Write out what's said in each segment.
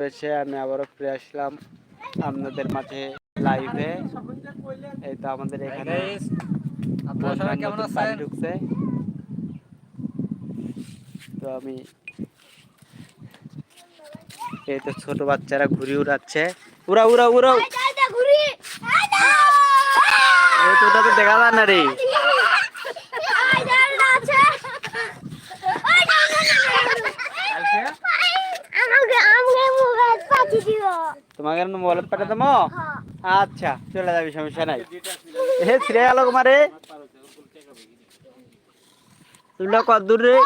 হয়েছে আমি আবারও ফিরে আসলাম আপনাদের মাঝে লাইভে এই তো আমাদের এখানে পানি ঢুকছে তো আমি এই তো ছোট বাচ্চারা ঘুরি উড়াচ্ছে উড়া উড়া উড়াও এই তো দেখা যায় না রে মো আচ্ছা চলে যাবি সমস্যা নাই। হে ছিড়ে গেল কুমারে তুই কত দূর রে?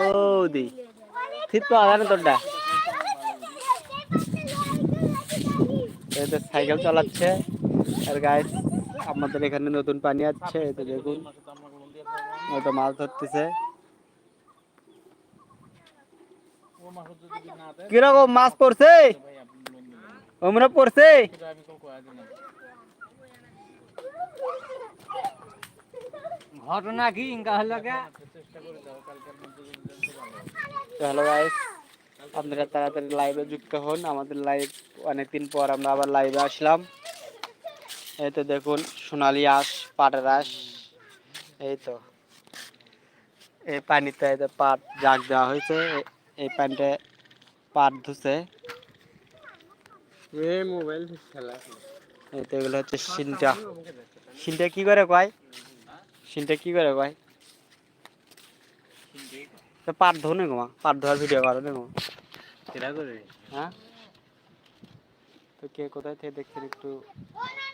ও দি। ঠিক তো আধার তোরটা। সাইকেল চালাচ্ছে। আর গাইস আমাদের এখানে নতুন পানি আসছে তো দেখুন। ওটা মাছ ধরতেছে। কীরকম মাছ পড়ছে? ওমরা পড়ছে ঘটনা কি? ইনকা হলো হ্যালো গাইস আপনারা তাড়াতাড়ি লাইভে যুক্ত হন। আমাদের লাইভ অনেকদিন পর আমরা আবার লাইভে আসলাম। এই তো দেখুন সোনালি আঁশ পাটের আঁশ। এই তো। এই পানিতে পাট জাগ দেওয়া হয়েছে এই পানিতে পাট ধুছে। মোবাইল খেলা তো এগুলো হচ্ছে সিনটা সিনটা কি করে কয়? সিনটা কি করে কয়? তো পাট ধো না গোমা পাট ধোয়ার ভিডিও করো না গোমা হ্যাঁ? তো কে কোথায় থেকে দেখছেন একটু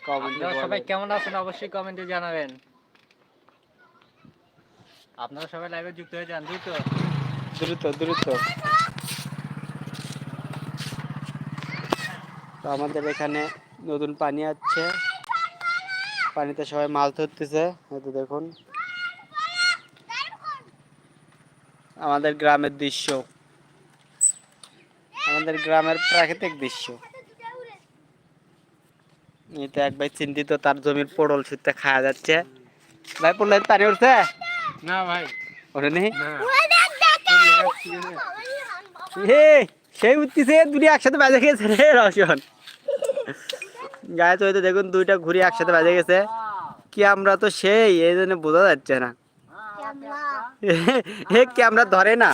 কমেন্টে সবাই কেমন আছেন অবশ্যই কমেন্টে জানাবেন। আপনারা সবাই লাইভে যুক্ত হয়ে যান দ্রুত। দ্রুত দ্রুত। তো আমাদের এখানে নতুন পানি আসছে। পানিতে সবাই মাছ ধরতেছে এই তো দেখুন। আমাদের গ্রামের দৃশ্য। আমাদের গ্রামের প্রাকৃতিক দৃশ্য। এই তো এক ভাই চিন্তিত তার জমির পটল ছুটতে খাওয়া যাচ্ছে। ভাই পড়লে পানি উঠছে? না ভাই। ওঠে নেই না হে সেই উঠতেছে দুটি একসাথে বাজে গেছে রে রসন গায়ে তো হয়তো দেখুন দুইটা ঘুরি একসাথে বাজে গেছে। কি আমরা তো সেই এই জন্য বোঝা যাচ্ছে না। হে ক্যামেরা ধরে না?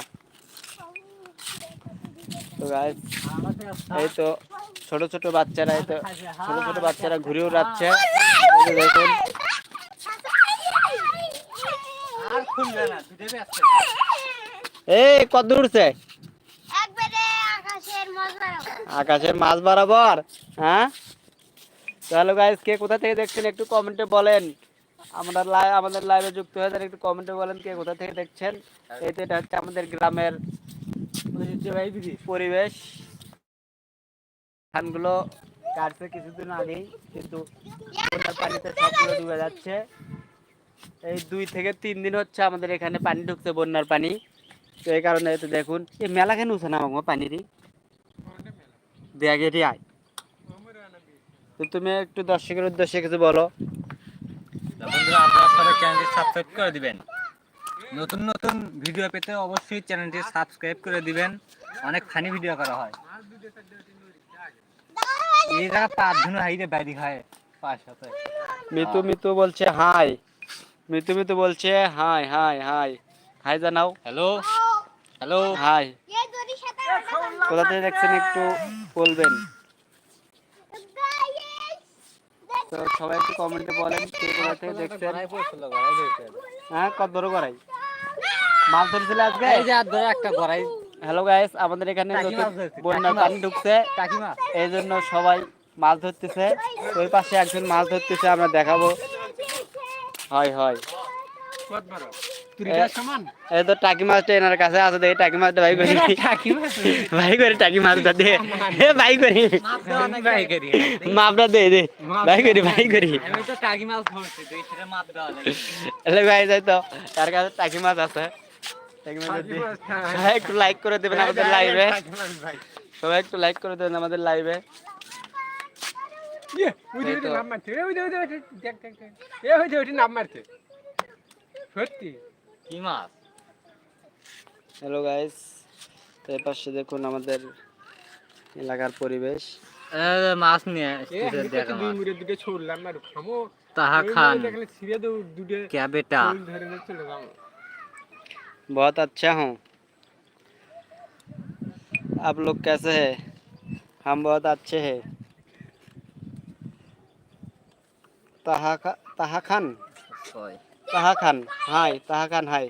তো এই তো ছোট ছোট বাচ্চারা এই তো ছোট ছোট বাচ্চারা ঘুরে উড়াচ্ছে। দেখুন। এই কত দূর উঠছে মজা আকাশের মাছ বরাবর হ্যাঁ? তাহলে গাইস কে কোথা থেকে দেখছেন একটু কমেন্টে বলেন। আমরা লাইভ আমাদের লাইভে যুক্ত হয়ে একটু কমেন্টে বলেন কে কোথা থেকে দেখছেন। এই তো এটা হচ্ছে আমাদের গ্রামের পরিবেশ। ধানগুলো কাটছে কিছুদিন আগেই, কিন্তু পানিতে সবগুলো ডুবে যাচ্ছে। এই দুই থেকে তিন দিন হচ্ছে আমাদের এখানে পানি ঢুকছে বন্যার পানি। তো এই কারণে তো দেখুন, এই মেলা কেন উঠছে না আমার পানিরই? ব্যাগেরই আয়। তো তুমি একটু দর্শকের উদ্দেশ্যে কিছু বলো। বন্ধুরা আপনারা সবাই চ্যানেলটি সাবস্ক্রাইব করে দিবেন। নতুন নতুন ভিডিও পেতে অবশ্যই চ্যানেলটি সাবস্ক্রাইব করে দিবেন। অনেক ফানি ভিডিও করা হয়। এই জায়গা পাঁচ ধুনো হাইরে বাইরে খায় পাঁচ সাথে। মিতু মিতু বলছে হাই। মিতু মিতু বলছে হাই হাই হাই। হাই জানাও। Hello hello hi. কোথা থেকে দেখছেন একটু? বলবেন? তো সবাই একটু কমেন্টে বলেন কে কোথা থেকে দেখছেন। হ্যাঁ কত বড় করাই মাছ ধরেছিল আজকে? এই যে আর ধরো একটা গড়াই। হ্যালো গাইস আমাদের এখানে বন্যার পানি ঢুকছে। কাকিমা। এই জন্য সবাই মাছ ধরতেছে। ওই পাশে একজন মাছ ধরতেছে আমরা দেখাবো। হয় হয়। এই তো টাকি মাছটা এনার কাছে আছে দেখি টাকি মাছটা ভাই করি ভাই করে টাকি মাছটা দে এ ভাই করি মাপটা দে দে ভাই করি ভাই করি আমি তো টাকি মাছ ধরছি তুই সেটা মাপ দেওয়া লাগে এলে ভাই যাই তো। তার কাছে টাকি মাছ আছে। টাকি মাছ দে। সবাই একটু লাইক করে দেবেন আমাদের লাইভে সবাই একটু লাইক করে দেবেন আমাদের লাইভে সত্যি। কি মাছ হ্যালো গাইস এর পাশে দেখুন আমাদের এলাকার পরিবেশ এ, মাছ নিয়ে আসতেছে দেখা দুই মাছ মুড়ে দুটো ছড়লাম না খামো তাহা খান দেখলে ছিঁড়ে দেবো দুটো क्या बेटा ফুল ধরে নিয়ে চলে যাবো बहुत अच्छा हूँ आप लोग कैसे हैं हम बहुत अच्छे हैं ताहा खा- ताहा खान তাহা খান হাই তাহা খান হাই।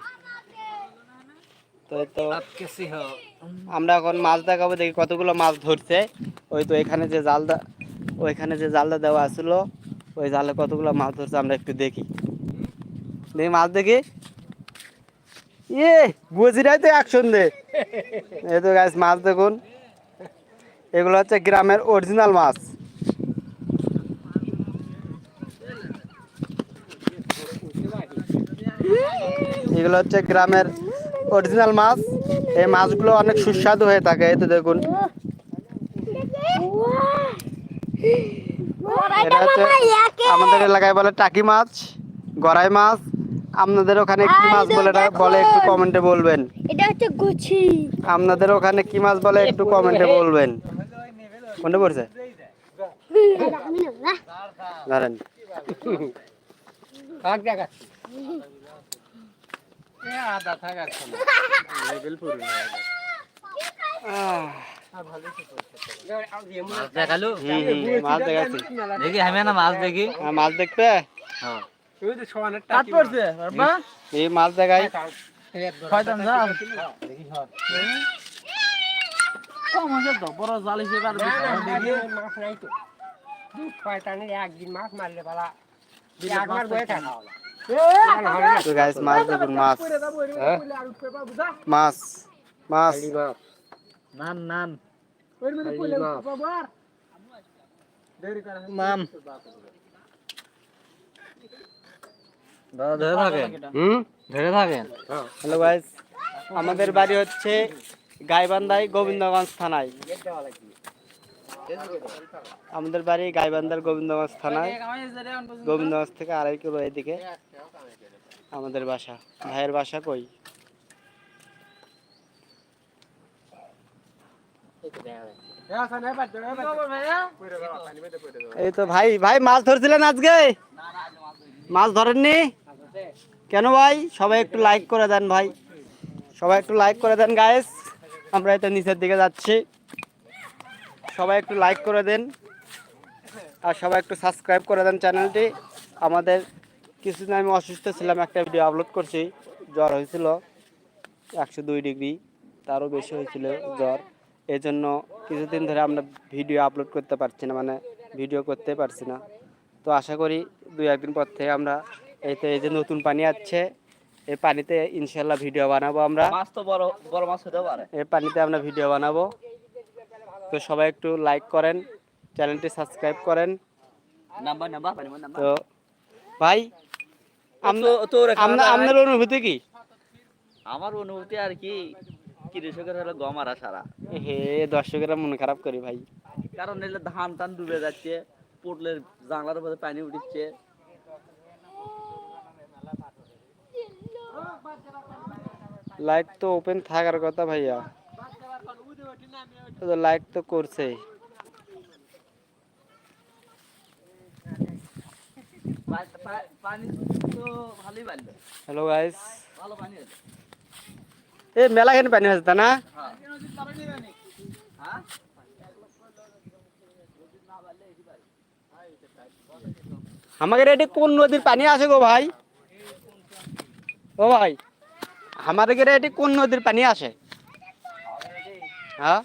তো আমরা এখন মাছ দেখাবো দেখি কতগুলো মাছ ধরছে। ওই তো এখানে যে জালদা ওইখানে যে জালদা দেওয়া আসলো ওই জালে কতগুলো মাছ ধরছে আমরা একটু দেখি। দেখি মাছ দেখি। ইয়ে বুঝিরাই তো এক সন্ধে এই তো গাছ মাছ দেখুন। এগুলো হচ্ছে গ্রামের অরিজিনাল মাছ। এগুলো হচ্ছে গ্রামের অরিজিনাল মাছ। এই মাছগুলো অনেক সুস্বাদু হয়ে থাকে এই তো দেখুন। এটা হচ্ছে আমাদের এলাকায় বলে টাকি মাছ গড়াই মাছ। আপনাদের ওখানে কি মাছ বলে বলে একটু কমেন্টে বলবেন। এটা হচ্ছে গুছি। আপনাদের ওখানে কি মাছ বলে একটু কমেন্টে বলবেন। কোনটা পড়ছে? আমি না ধরেন কাক দেখা এ আদা থাক আর লেভেল পুরো। না আহ, মাছ দেখবে এই মাছ দেখাই। একদিন মাছ মারলে পালা একবার বয়ে থাকা তো গাইস মাছ দেখুন মাছ। মাছ। মাছ নান নান। মাম। দাদা ধরে থাকেন। হুম? ধরে থাকেন। হ্যালো গাইস আমাদের বাড়ি হচ্ছে গাইবান্ধায় গোবিন্দগঞ্জ থানায়। আমাদের বাড়ি গাইবান্ধার গোবিন্দগঞ্জ থানায়। গোবিন্দগঞ্জ থেকে আড়াই কিলো এদিকে। আমাদের বাসা। ভাইয়ের বাসা কই? এই তো ভাই ভাই, মাছ ধরছিলেন আজকে? মাছ ধরেননি? কেন ভাই? সবাই একটু লাইক করে দেন ভাই। সবাই একটু লাইক করে দেন গায়েস আমরা এটা নিচের দিকে যাচ্ছি। সবাই একটু লাইক করে দেন। আর সবাই একটু সাবস্ক্রাইব করে দেন চ্যানেলটি আমাদের কিছুদিন আমি অসুস্থ ছিলাম একটা ভিডিও আপলোড করছি। জ্বর হয়েছিল একশো দুই ডিগ্রি তারও বেশি হয়েছিল জ্বর। এই জন্য কিছুদিন ধরে আমরা ভিডিও আপলোড করতে পারছি না মানে ভিডিও করতে পারছি না। তো আশা করি দুই একদিন পর থেকে আমরা এই তো এই যে নতুন পানি আসছে এই পানিতে ইনশাল্লাহ ভিডিও বানাবো আমরা। মাছ তো বড় বড় মাছ হতে পারে। এই পানিতে আমরা ভিডিও বানাবো। তো সবাই একটু লাইক করেন চ্যানেলটি সাবস্ক্রাইব করেন। নাম্বার নাম্বার পানি নাম্বার তো ভাই আপনার অনুভূতি কি? আমার অনুভূতি আর কি কৃষকের হলো গম আর সারা হে দর্শকেরা মন খারাপ করি ভাই। কারণ এলে ধান টান ডুবে যাচ্ছে পটলের জানলার মধ্যে পানি উঠছে। লাইট তো ওপেন থাকার কথা ভাইয়া। তো লাইট তো করছে পানি তো ভালোই বাড়লো হ্যালো গাইস এ, মেলা কেন পানি হচ্ছে তা না? আমাদের এটি কোন নদীর পানি আসে গো ভাই? ও ভাই, আমাদের এটি কোন নদীর পানি আসে হ্যাঁ?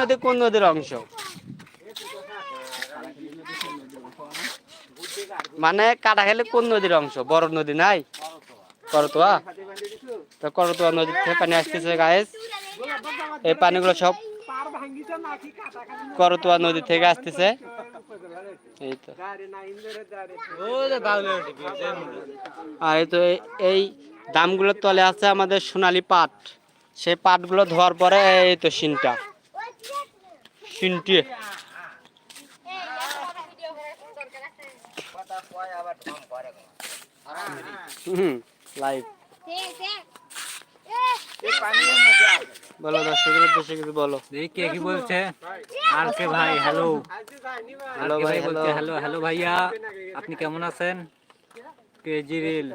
নদী কোন নদীর অংশ? মানে কাটাখালী কোন নদীর অংশ? বড় নদী নাই? করতোয়া? তো করতোয়া নদীর থেকে পানি আসতেছে গায়েস এই পানিগুলো সব করতোয়া নদী থেকে আসতেছে। এই তো। আর এই তো এই দামগুলোর তলে আছে আমাদের সোনালী পাট। সেই পাটগুলো ধোয়ার পরে এই তো সিনটা। সিনটি। লাইভ বলো দর্শকের উদ্দেশ্যে কিছু বলো। কে কি বলছে? আর কে ভাই হ্যালো হ্যালো ভাই। হ্যালো হ্যালো ভাইয়া। আপনি কেমন আছেন? কেজিরিল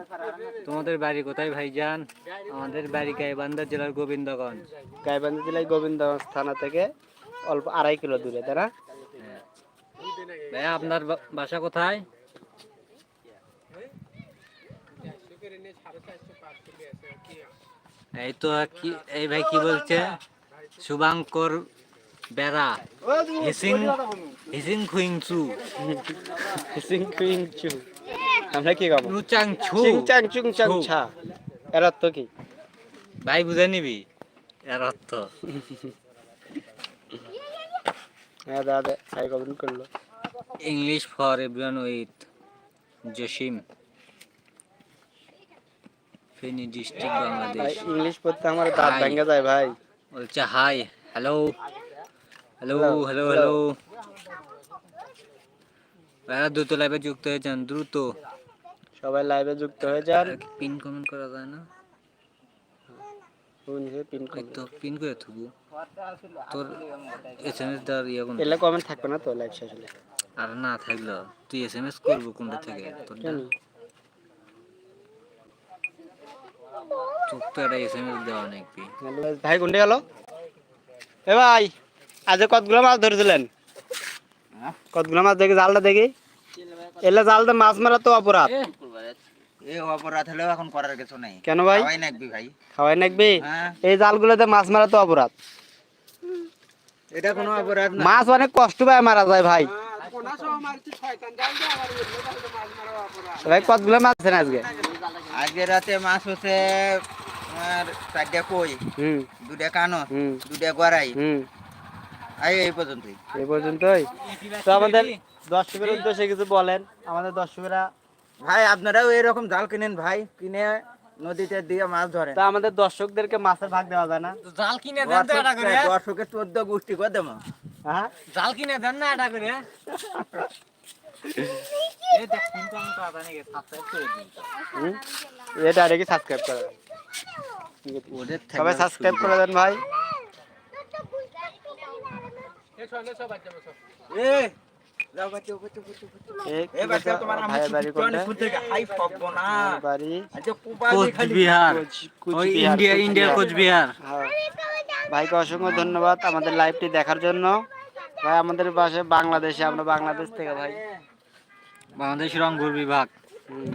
তোমাদের বাড়ি কোথায় ভাইজান? আমাদের বাড়ি গাইবান্ধা জেলার গোবিন্দগঞ্জ। গাইবান্ধা জেলায় গোবিন্দগঞ্জ থানা থেকে অল্প আড়াই কিলো দূরে তাই না? ভাইয়া আপনার বাসা কোথায়? এই তো কি এই ভাই কি বলছে? শুভাঙ্কর বেড়া হিসিং হিসিং খুইংচু। হিসিং কুইং চু আমরা কি খাব নুচাং ছু। চিং চাং চুং চাং ছু। এর অর্থ কি? ভাই বুঝে নিবি। এর অর্থ। হ্যাঁ দাদা সাই কমেন্ট করল। English for everyone with Jasim. Feni district Bangladesh. English পড়তে আমার দাঁত ভেঙে যায় ভাই। বলছে hi hello. Hello hello. Hello দ্রুত লাইভে যুক্ত হয়েছেন দ্রুত। সবাই লাইভে যুক্ত হয়ে যান। পিন কমেন্ট করা যায় না। পিন তো পিন করে থুবু। তোর এস এম এস দেওয়ার ইয়ে কোন এলে কমেন্ট থাকবে না তো লাইভ শেষ হলে। আর না থাকল তুই এস এম এস করব কোনটা থেকে? তোর তোর তো একটা এস এম এস দেওয়া নাকি ভাই কোনটা গেল? এ ভাই আজ কতগুলো মাছ ধরেছিলেন? কতগুলো মাছ দেখি? জালটা দেখি। এলে জালটা মাছ মারা তো অপরাধ। এই অপরাধ হলেও এখন করার কিছু নেই। কেন ভাই? সবাই নাকবি ভাই। খাওয়াই নাকবি? হ্যাঁ। এই জালগুলোতে মাছ মারা তো অপরাধ। এটা কোনো অপরাধ না। মাছ অনেক কষ্ট পায় মারা যায় ভাই। কোনা সহ মারছি শয়তান জাল দিয়ে আবার উঠল তাহলে তো মাছ মারা অপরাধ ভাই কতগুলো মাছ আছেন আজকে? আজকে রাতে মাছ হচ্ছে তোমার চারটে কই হুম। দুটা কানো হুম। দুটা গড়াই হুম। এই এই পর্যন্তই। এই পর্যন্তই। তো আমাদের দর্শকের উদ্দেশ্যে কিছু বলেন। আমাদের দর্শকেরা ভাই আপনারাও এরকম জাল কিনেন ভাই কিনে নদীতে দিয়ে মাছ ধরেন। তা আমাদের দর্শকদেরকে মাছের ভাগ দেওয়া যায় না? জাল কিনে দেন তো এটা করে। দর্শক- দর্শকের চোদ্দ গোষ্ঠী করে দেবো। হ্যাঁ? জাল কিনে দেন না এটা করে? এটা আর কি সাবস্ক্রাইব। সবাই সাবস্ক্রাইব দেন ভাই। এ ভাইকে অসংখ্য ধন্যবাদ আমাদের লাইভটি দেখার জন্য। ভাই আমাদের পাশে বাংলাদেশে আমরা বাংলাদেশ থেকে ভাই। বাংলাদেশ রংপুর বিভাগ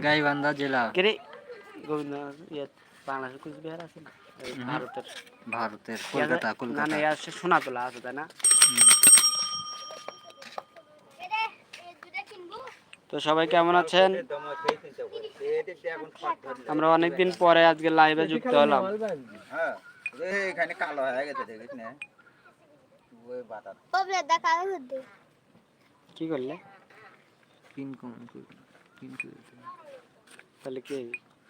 গাইবান্ধা জেলা। কেরে? গোবিন্দ ইয়ে বাংলাদেশের কুচবিহার আছে না? ভারতের। ভারতের কলকাতা কলকাতা। সোনাতলা আছে তাই না? তো সবাই কেমন আছেন আমরা অনেকদিন পরে আজকে লাইভে যুক্ত হলাম কি করলে। তাহলে কি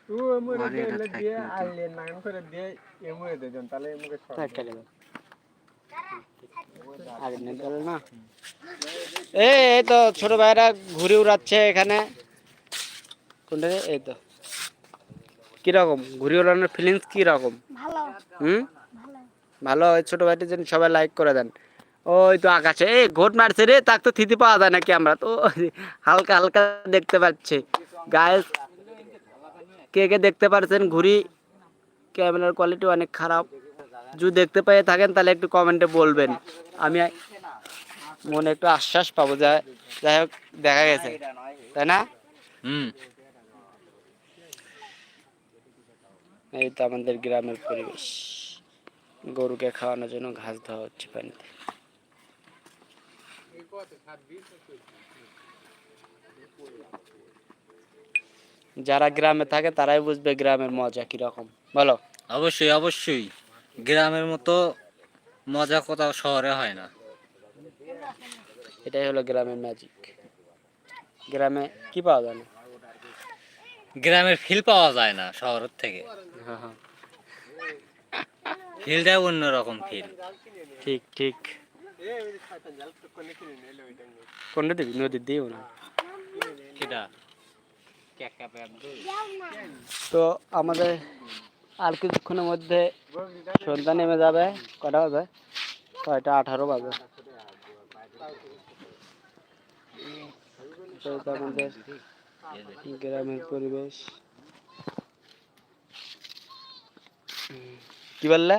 ও মরে দিয়ে। আইলে নাগান করে দিয়ে এমুয়ে দেন তাহলে এমুকে সব তাই কেটে দাও আগে নিয়ে গেল না। এই এই তো ছোট ভাইরা ঘুরে উড়াচ্ছে এখানে। কোনটা এই তো। কীরকম? ঘুরে উড়ানোর ফিলিংস কীরকম? হুম? ভালো। ওই ছোট ভাইটির জন্য সবাই লাইক করে দেন। ওই তো আকাশে। এই ঘোট মারছে রে তাক তো থিতি পাওয়া যায় না ক্যামেরা তো হালকা হালকা দেখতে পাচ্ছে। গায়ে কে কে দেখতে পারছেন? ঘুরি ক্যামেরার কোয়ালিটি অনেক খারাপ। যদি দেখতে পেয়ে থাকেন তাহলে একটু কমেন্টে বলবেন। আমি মনে একটু আশ্বাস পাবো যা যাই হোক দেখা গেছে। তাই না? হুম। এই তো আমাদের গ্রামের পরিবেশ। গরুকে খাওয়ানোর জন্য ঘাস ধোয়া হচ্ছে পানিতে। যারা গ্রামে থাকে তারাই বুঝবে গ্রামের মজা কীরকম। বলো। অবশ্যই অবশ্যই। গ্রামের মতো মজা কোথাও শহরে হয় না। এটাই হলো গ্রামের ম্যাজিক গ্রামে কি পাওয়া যায় না? গ্রামের ফিল পাওয়া যায় না শহরের থেকে। হ্যাঁ, হ্যাঁ, ফিলটাই অন্যরকম ফিল ঠিক ঠিক। কোনটা দিবি? নদীর দিও না সেটা। তো আমাদের আর কিছুক্ষণের মধ্যে সন্ধ্যা নেমে যাবে কটা বাজে? ছয়টা আঠারো বাজে। আমাদের গ্রামের পরিবেশ। কি বললে?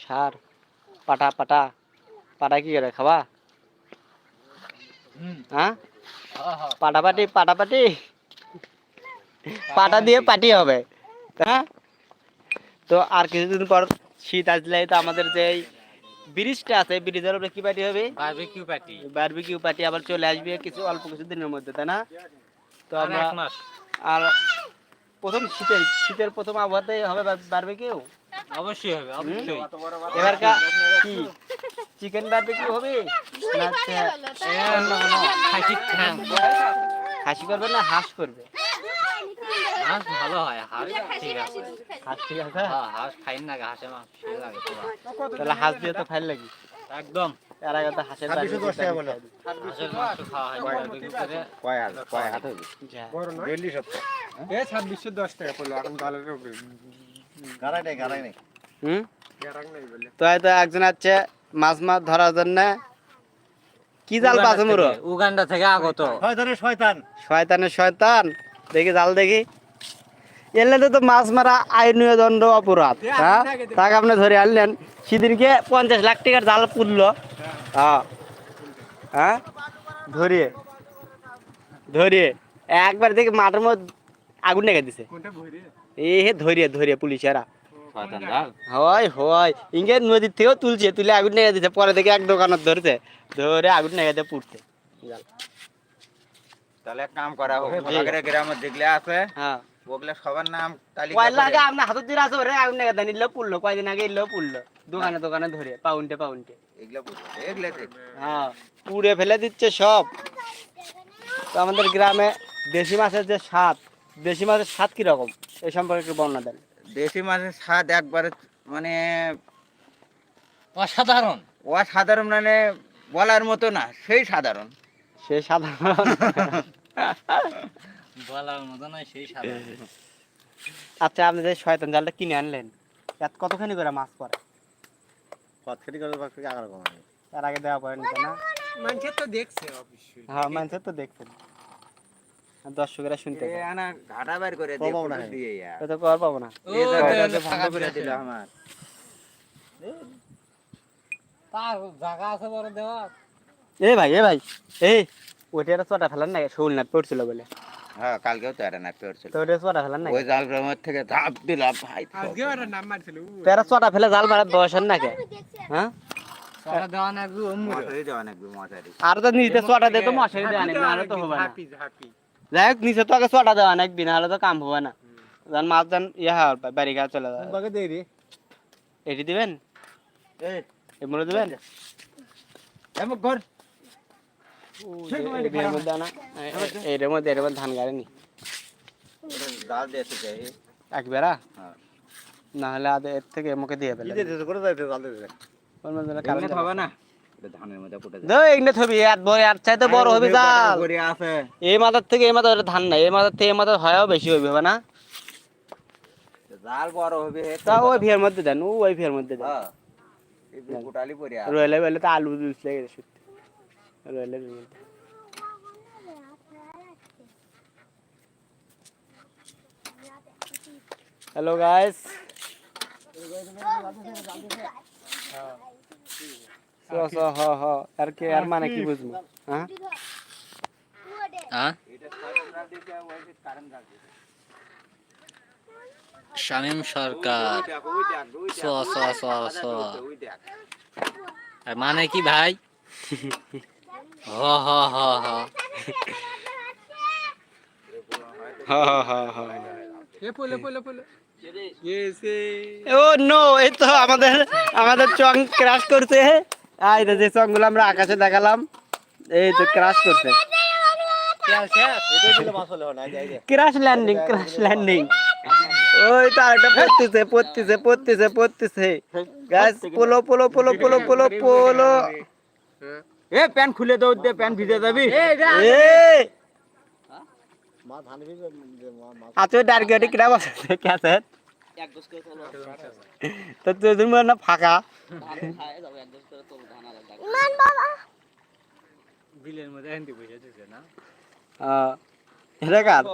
সার। পাটা পাটা। পাটা কি করে খাবা? হ্যাঁ? পাটা পাটি পাটা দিয়ে পাটি হবে। হ্যাঁ? তো আর কিছুদিন পর শীত আসলে তো আমাদের যে ব্রিজটা আছে ব্রিজের উপরে কি পাটি হবে? বারবিকিউ পার্টি বারবিকিউ পার্টি আবার চলে আসবে কিছু অল্প কিছু দিনের মধ্যে তাই না? তো আমরা এক মাস। আর প্রথম শীতের শীতের প্রথম আবহাওয়াতে হবে বারবিকিউ অবশ্যই হবে অবশ্যই। এবার কি চিকেন বারবিকিউ হবে? না খাসি খাসি করবে না হাঁস করবে? হাঁস ভালো হয় হাঁস ঠিক আছে। হাঁস ঠিক আছে? হ্যাঁ হাঁস খাই না হাঁসের মাংস সেই লাগে পুরা। তাহলে হাঁস দিয়ে তো ফাইল লাগি একদম। এর আগে তো হাঁসের barbecue টা আমি খাই দিই। হাঁসের মাংস খাওয়া হয় বারবিকিউ করে কয় হাত কয় হাত হবে যা। ডেলি সপ্তাহ। এ ছাব্বিশশো দশ টাকা পড়ল এখন ডালের উপরে। গাড়াই নেই গাড়াই নেই। হুম? গ্যারাং নাই বলে। তো এই তো একজন আছে মাছ মাছ ধরার জন্য। কি জাল পাচ্ছে মুরো? থেকে- উগান্ডা থেকে আগত। শয়তানের শয়তান। শয়তানের শয়তান। দেখি জাল দেখি। এলে তো মাছ মারা আইনীয় দণ্ড অপরাধ হ্যাঁ? তাকে আপনি ধরে আনলেন। সেদিনকে পঞ্চাশ লাখ টাকার জাল পুরলো হ্যাঁ। হ্যাঁ। ধরিয়ে। ধরিয়ে। একবার দেখি মাঠের মধ্যে আগুন লেগে দিছে। এ হে ধরিয়ে ধরিয়ে পুলিশেরা। হয় হয়। ইঙ্গে নদীর থেকেও তুলছে তুলে আগুন নেগে দিছে। পরে দেখে এক দোকানত ধরছে। ধরে আগুন নেগে দিয়ে পুড়ছে। তাহলে কাম করা হোক। জি। আগের গ্রামে দেখলে আছে। হ্যাঁ। ওগুলা সবার নাম তালিকা কয়লা আগে দিয়ে আছে পুড়লো কয়দিন আগে পুড়লো। দোকানে দোকানে ধরে পাউন্টে পাউন্টে এগুলা বুঝব এগুলা হ্যাঁ পুড়ে ফেলে দিচ্ছে সব। তো আমাদের গ্রামে দেশি মাছের যে স্বাদ দেশি মাছের স্বাদ কীরকম? এই সম্পর্কে একটু বর্ণনা দেন। দেশি মাছের স্বাদ একবারে মানে অসাধারণ। অসাধারণ মানে বলার মতো না সেই সাধারণ। সে সাধারণ। বলার মতো নয় সেই আচ্ছা আপনি যে শয়তান জালটা কিনে আনলেন এত কতখানি করে মাছ পড়ে? কতখানি করে বাকি আগার কম তার আগে দেওয়া পড়ে নিতে না? তো দেখছে অবশ্যই হ্যাঁ তো দেখছেন। দর্শকেরা শুনতে ঘাটা বের করে দিয়ে দিয়ে। তো পাবো না। করে দিল আমার। তার জায়গা আছে বড় দেওয়া এ ভাই এ ভাই এই ওইটা একটা চটা ফেলার না শোল না পড়ছিল বলে। হ্যাঁ কালকেও তো এরা না পেয়েছিল তো ওইটা চটা ফেলার না ওই জাল গ্রামের থেকে ধাপ দিলাম ভাই একটা নাম মারছিল ফেলে জাল বসেন না কে হ্যাঁ? একটু আর তো নিচে চটা তো মশারি দেওয়া নেই তো হবে না। যাই হোক নিচে তো আগে চটা দেওয়া নাকবি নাহলে তো কাম হবে না। যান মাছ যান ইয়া হয় বাড়ি গা চলে যায় এটি দিবেন? এমনি দিবেন? ঘর এই বিয়ের মধ্যে আনা এর মধ্যে এর মধ্যে ধান গাড়ি নি। জাল দিয়েছে যে একবেরা হ্যাঁ। না হলে আদে এর থেকে এমকে দিয়ে ফেলে ওর মধ্যে কারণ হবে না? এটা ধানের মধ্যে ফুটে যায়। দো এগনে থবি আর বড় আর চাইতে বড় হবে জাল করে আছে। এই মাথার থেকে এই মাথার ধান নাই এই মাথার থেকে এই মাথার হয়ও বেশি হইবে হবে না? জাল বড় হবে তা ওই ভিয়ের মধ্যে দেন ওই মধ্যে দেন। হ্যাঁ। রয়েলে বলে তো আলু জুস লেগে গেছে সত্যি রয়েলে হ্যালো গাইস আর কে আর মানে কি বুঝব? হ্যাঁ হ্যাঁ শামীম সরকার। মানে কি ভাই? হ হ ও নো এই তো আমাদের আমাদের চং ক্রাশ করছে। এই যে চংগুলো আমরা আকাশে দেখালাম, এই তো ক্রাশ করছে। ক্রাশ ল্যান্ডিং ক্রাশ ল্যান্ডিং ওই তো আরেকটা পড়তেছে পড়তেছে পড়তেছে পড়তেছে। গাছ পোলো পোলো পোলো পোলো পোলো পোলো। এ প্যান্ট খুলে দৌড় দে প্যান্ট ভিজে যাবি। আচ্ছা ডার গেটে বসে ক্যাসে তো তুই না ফাঁকা। বিলের মধ্যে এনটি বসে দিছে না? এটা কার?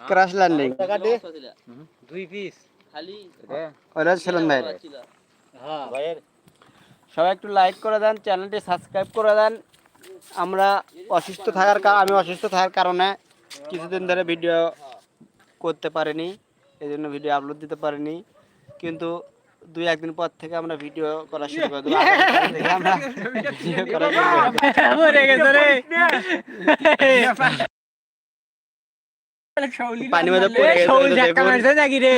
ক্রাশ ল্যান্ডিং দুই পিস ওরা ছিলেন ভাই হ্যাঁ। সবাই একটু লাইক করে দেন চ্যানেলটি সাবস্ক্রাইব করে দেন। আমরা অসুস্থ থাকার কারণে আমি অসুস্থ থাকার কারণে কিছুদিন ধরে ভিডিও করতে পারিনি এই জন্য ভিডিও আপলোড দিতে পারিনি। কিন্তু দুই একদিন পর থেকে আমরা ভিডিও করা শুরু করে দেবো। আমরা ভিডিও করা পানি মধ্যে পড়ে গেছে নাকি রে?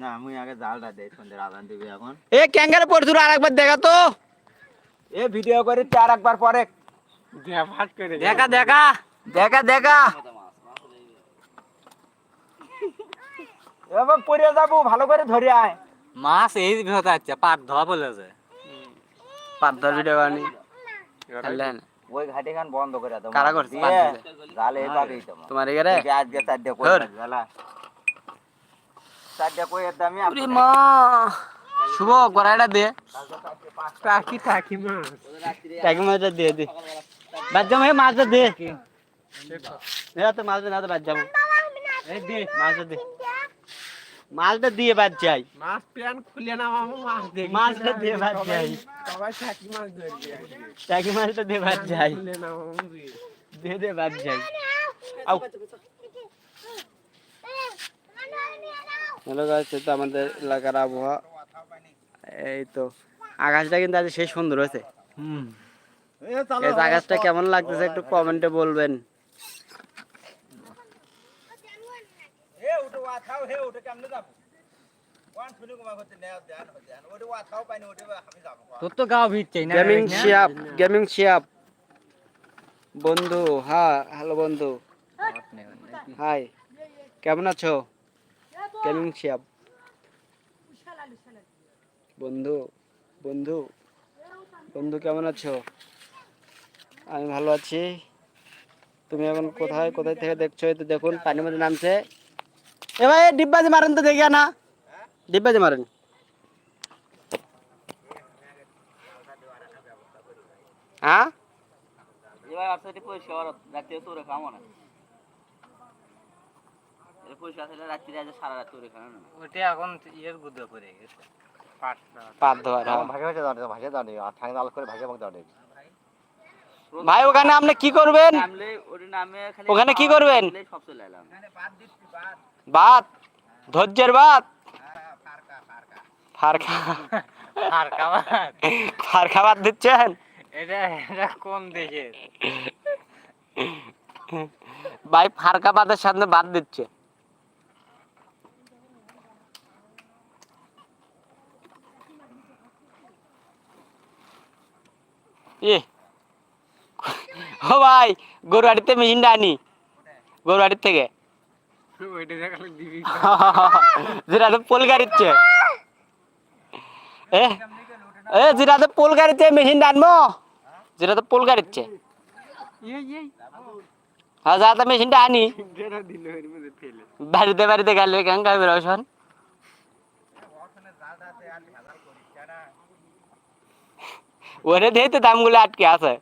না আমি আগে জালটা দেই সন্ধ্যের আজান দিবে এখন। এ ক্যাঙ্গারে পড়ছিল আর একবার দেখা তো। এ ভিডিও করে চার একবার পরে। দেখা দেখা দেখা দেখা। এবার পড়ে যাব ভালো করে ধরে আয়। মাছ এই ভেতর আছে পাট ধোয়া বলেছে পাঁচদার ভিডিও বানি খেললেন। ওই ঘাটে খান বন্ধ করে দাও কারা করছে? পাঁচ দিলে? জালে এভাবেই তো তোমার যে আজকে চারটে কই জালা। চারটে কই এর দামই ওরে মা! শুভ গড়াইটা দে। টাকি টাকি মাছ। টাকি মাছটা দিয়ে দে। বাদ জামা এই মাছটা দে। না তো মাছ দে না তো বাদ জামা এই দে মাছটা দে। মাছটা দিয়ে বাদ যাই। মাছ প্যান খুলে না মামা মাছ দেখি। মাছটা দিয়ে বাদ যাই। সবাই টাকি মাছ ধরবে টাকি মাছটা দিয়ে বাদ যাই। খুলে না মামা দিয়ে দে বাদ যাই। আউ। হ্যালো গাইস তো আমাদের এলাকার আবহাওয়া। এই তো আকাশটা কিন্তু আজ সেই সুন্দর হয়েছে। হুম। আকাশটা কেমন লাগতেছে একটু কমেন্টে বলবেন। তোর তো গাও ভিড় না? গেমিং শিয়াপ গেমিং শিয়াপ। বন্ধু হ্যাঁ হ্যালো বন্ধু। হাই কেমন আছো? গেমিং শিয়াপ। বন্ধু বন্ধু বন্ধু কেমন আছো? আমি ভালো আছি। তুমি এখন কোথায় কোথায় থেকে দেখছ? এই তো দেখুন পানির মধ্যে নামছে। এ ভাই ডিব্বাজি মারেন তো দেখিয়া না। ডিব্বাজি মারেন। হ্যাঁ এবার রাত্রে তোরে খামো না। এটা পরিষ্কার থাকলে রাত্রি আজ সারা রাত তোরে খানো না। এখন ইয়ের গুদে পড়ে গেছে। পাত ধোয়ার। ভাগে ভাগে দাঁড়িয়ে ভাগে দাঁড়িয়ে আর ঠাঙ্গা আল করে ভাগে ভাগে দাঁড়িয়ে ভাই ওখানে আপনি কি করবেন? ওখানে কি করবেন? ভাত? ধৈর্যের ভাত? ফারকা ফারকা। ভাত। দিচ্ছেন? এটা এটা কোন দেশের? ভাই ফারকা ভাতের সামনে ভাত দিচ্ছে। এ। ও ভাই গরুয়াড়িতে মেশিনটা আনি। গরুয়াড়ির থেকে। যেটা তো পোল গাড়িচ্ছে। এ এ যেটা তো পোল গাড়িতে মেশিনটা আনব। যেটা তো পোল গাড়িচ্ছে। হ্যাঁ যা তো মেশিনটা আনি। বাড়িতে বাড়িতে গেলে কেন খাবে রসন ওরে দিয়ে তো দামগুলো আটকে আছে।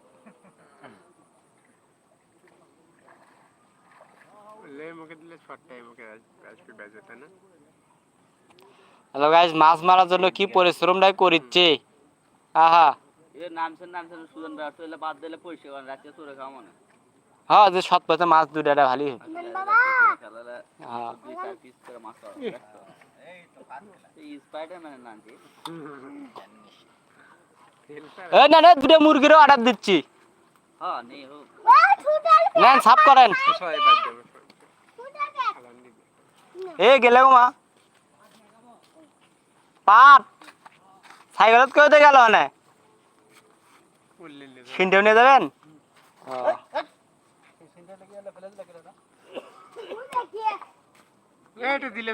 হ্যালো গাইস মাছ মারার জন্য কি পরিশ্রমটাই করিচ্ছে? আহা। এর নামছেন নামছেন সুজন রাত বাদ দিলে পরিষ্কার রাত্রে তোরে খামো না হ্যাঁ যে সৎ পথে মাছ দুটা ভালোই হয়। এই না না দুটো মুরগিরও অর্ডার দিচ্ছি। হ্যাঁ নেন সাফ করেন। এ গেলে মা। পাট। সাইকেলত কেউ গেল না সিনটেও নিয়ে যাবেন? এটা দিলে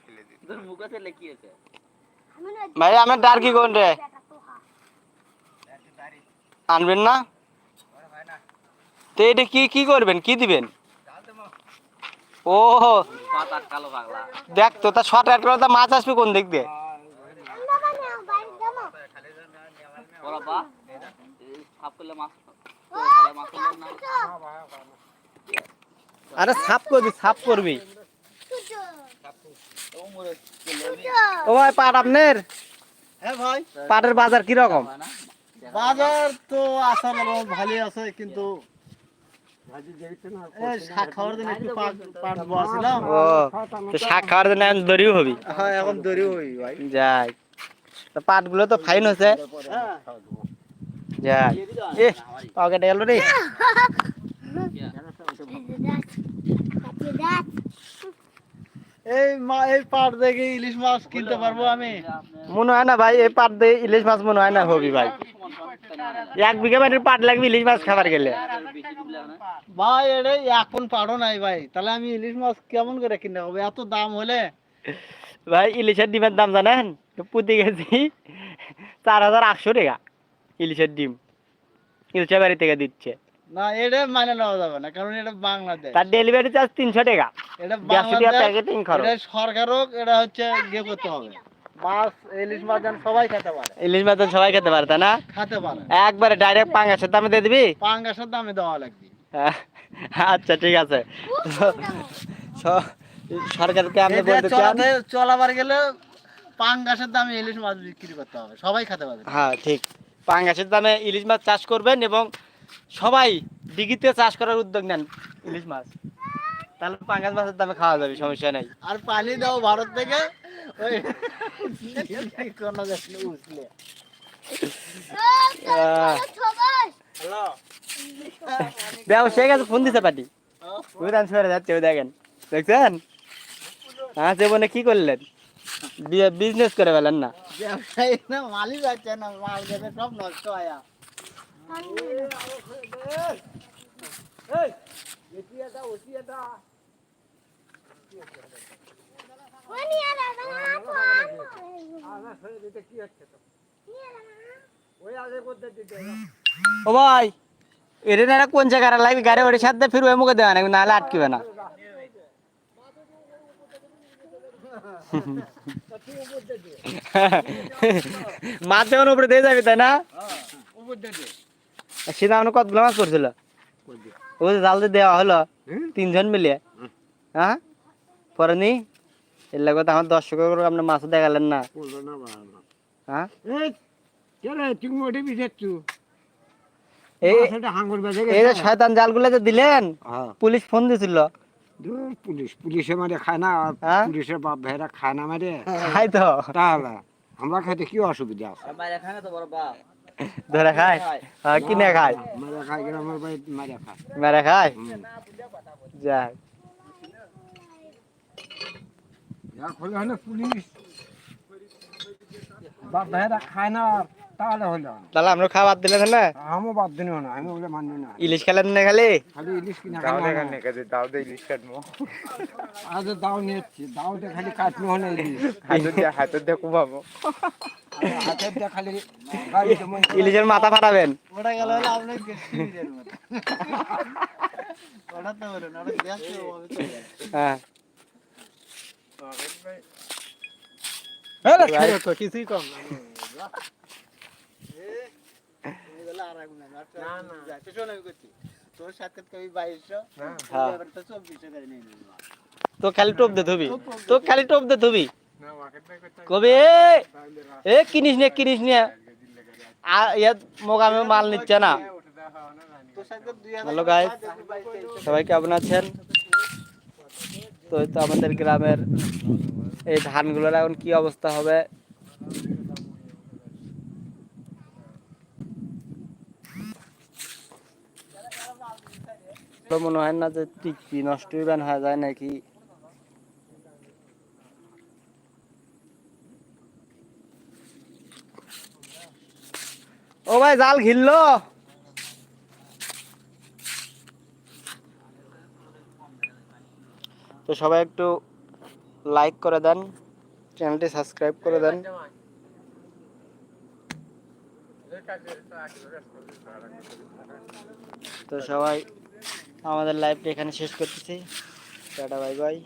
ফেলে তোর মুখে কি আছে ভাই আমার ডার কি কোন রে? আনবেন না? তো এটা কি কি করবেন? কি দিবেন? ও, দেখ তো, তা শর্ট অ্যাড করে তা মাছ আসবে কোন দিক দিয়ে? আরে সাপ করবি সাপ করবি। ও ভাই পাট আপনার? হ্যাঁ ভাই। পাটের বাজার কি রকম বাজার তো আসলে ভালোই আছে কিন্তু শাক খাওয়ার জন্য একটু পাট পাট তো শাক খাওয়ার জন্য এখন দড়িও হবি। হ্যাঁ এখন দেরি হই ভাই। যাই। পাটগুলো তো ফাইন হচ্ছে হ্যাঁ যাই। এ পকেটে গেল রে। এই এই পাট দেখে ইলিশ মাছ কিনতে পারব আমি। মনে হয় না ভাই এই পাট দিয়ে ইলিশ মাছ মনে হয় না হবি ভাই। এক বিঘা মাটির পাট লাগবে ইলিশ মাছ খাবার গেলে। ভাই এটা এখন পাড়ো নাই ভাই। তাহলে আমি ইলিশ মাছ কেমন করে কিনে হবে এত দাম হলে? ভাই ইলিশের ডিমের দাম জানেন? প্রতি কেজি চার হাজার আটশো টাকা ইলিশের ডিম। ইলিশের বাড়ি থেকে দিচ্ছে। না এটা মানে নেওয়া যাবে না কারণ এটা বাংলাদেশ। তার ডেলিভারি চার্জ তিনশো টাকা। এটা বাংলাদেশ প্যাকেটিং খরচ। এটা সরকারও এটা হচ্ছে ইয়ে করতে হবে। মাছ ইলিশ মাছ যেন সবাই খেতে পারে। ইলিশ মাছ সবাই খেতে পারে তাই না? খেতে পারে। একবারে ডাইরেক্ট পাঙ্গাসের দামে দিয়ে দিবি? পাঙ্গাসের দামে দেওয়া লাগবে। হ্যাঁ, আচ্ছা ঠিক আছে। সরকারকে আপনি বলতে চান? চলাবার গেলে পাঙ্গাসের দামে ইলিশ মাছ বিক্রি করতে হবে। সবাই খেতে পারবে। হ্যাঁ ঠিক। পাঙ্গাসের দামে ইলিশ মাছ চাষ করবেন এবং সবাই ডিগিতে চাষ করার উদ্যোগ নেন ইলিশ মাছ। তাহলে পাঙ্গাস মাছের দামে খাওয়া যাবে সমস্যা নেই। আর পানি দাও ভারত থেকে। ওই কোনো দেখলে উঠলে দেখো সে গেছে ফোন দিছে পাটি সরে যাচ্ছে দেখেন। দেখছেন? হ্যাঁ সে বলে কি করলেন? বিজনেস করে ফেলেন না। ব্যবসায়ী না মালই যাচ্ছে না মাল গেছে সব নষ্ট হয়া। ও ভাই এটা না কোন জায়গায় লাগবে গাড়ি ওর সাথে ফিরবে মুখে দেওয়া নাকি? নাহলে আটকিবে না। যখন উপরে দিয়ে যাবি তাই না? সেটা আমরা কতগুলো মাছ পড়ছিল? ও যে জাল দেওয়া হলো তিনজন মিলিয়ে হ্যাঁ? পরে নি? এর লাগে তো আমার দর্শকের আপনি মাছ দেখালেন না। হ্যাঁ? এই এই শয়তান জালগুলো যে দিলেন পুলিশ ফোন দিছিল। পুলিশ পুলিশে মারে খায় না হ্যাঁ? পুলিশের বাপ ভাইরা খায় না মারে। খাই তো। তাহলে আমরা খাইতে কি অসুবিধা আছে? ধরে খায়? হ্যাঁ, কিনে খায়? মারে খায় গ্রামের বাড়ি মারে খায়। মেরে খায়? যাক। হলে পুলিশ। বাপ ভাইরা খায় না তাহলে হলো। তাহলে আমরা খাবার দিলে না আমিও বাদ দিন না আমি মানি না। ইলিশ খেলেন না খালি? খালি ইলিশ কিনা খাই আজ দাও নিয়েছি দাওতে খালি হলে ইলিশ। হাতে দেখো বাবু হাতের দিয়ে খালি ইলিশের মাথা ফাটাবেন। ওটা গেল হলো আপনার ওটা তো। বলুন ওটা। হ্যাঁ তো কিছুই কম না। না না শোন আমি করছি তোর সাথে কবি বাইশশো। তো চব্বিশশো করে নিয়ে নিবি তো খালি টোপ দে ধুবি তো খালি টোপ দে ধুবি কবি এ কিনিস নে কিনিস নে আর ইয়াত মোকামে মাল নিচ্ছে না হ্যালো গাইস সবাই কেমন আছেন তো এই তো আমাদের গ্রামের এই ধানগুলোর এখন কি অবস্থা হবে? তো মনে হয় না যে টিকটি নষ্ট হইবেন, হয়ে যায় নাকি? ও ভাই, জাল ঘিরলো। তো সবাই একটু লাইক করে দেন চ্যানেলটি সাবস্ক্রাইব করে দেন। তো সবাই আমাদের লাইভটা এখানে শেষ করতেছি। Tata bye bye